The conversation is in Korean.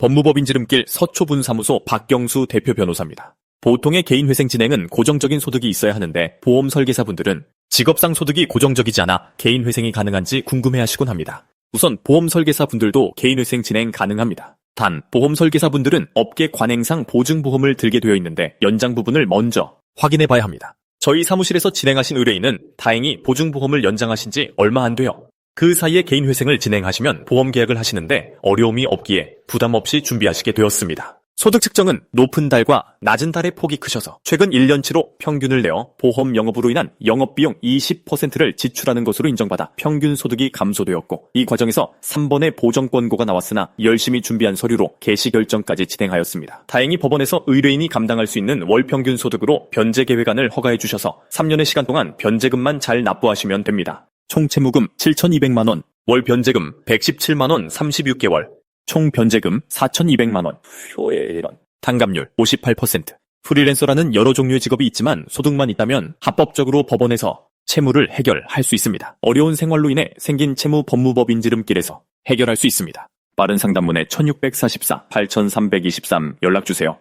법무법인 지름길 서초분사무소 박경수 대표 변호사입니다. 보통의 개인회생 진행은 고정적인 소득이 있어야 하는데 보험 설계사분들은 직업상 소득이 고정적이지 않아 개인회생이 가능한지 궁금해하시곤 합니다. 우선 보험 설계사분들도 개인회생 진행 가능합니다. 단 보험 설계사분들은 업계 관행상 보증보험을 들게 되어 있는데 연장 부분을 먼저 확인해 봐야 합니다. 저희 사무실에서 진행하신 의뢰인은 다행히 보증보험을 연장하신 지 얼마 안 돼요. 그 사이에 개인 회생을 진행하시면 보험 계약을 하시는데 어려움이 없기에 부담 없이 준비하시게 되었습니다. 소득 측정은 높은 달과 낮은 달의 폭이 크셔서 최근 1년치로 평균을 내어 보험 영업으로 인한 영업비용 20%를 지출하는 것으로 인정받아 평균 소득이 감소되었고 이 과정에서 3번의 보정 권고가 나왔으나 열심히 준비한 서류로 개시 결정까지 진행하였습니다. 다행히 법원에서 의뢰인이 감당할 수 있는 월 평균 소득으로 변제 계획안을 허가해 주셔서 3년의 시간 동안 변제금만 잘 납부하시면 됩니다. 총 채무금 7,200만원, 월 변제금 117만원 36개월, 총 변제금 4,200만원, 효에 이런 단감률 58%. 프리랜서라는 여러 종류의 직업이 있지만 소득만 있다면 합법적으로 법원에서 채무를 해결할 수 있습니다. 어려운 생활로 인해 생긴 채무 법무법인 지름길에서 해결할 수 있습니다. 빠른 상담문에 1644 8323 연락주세요.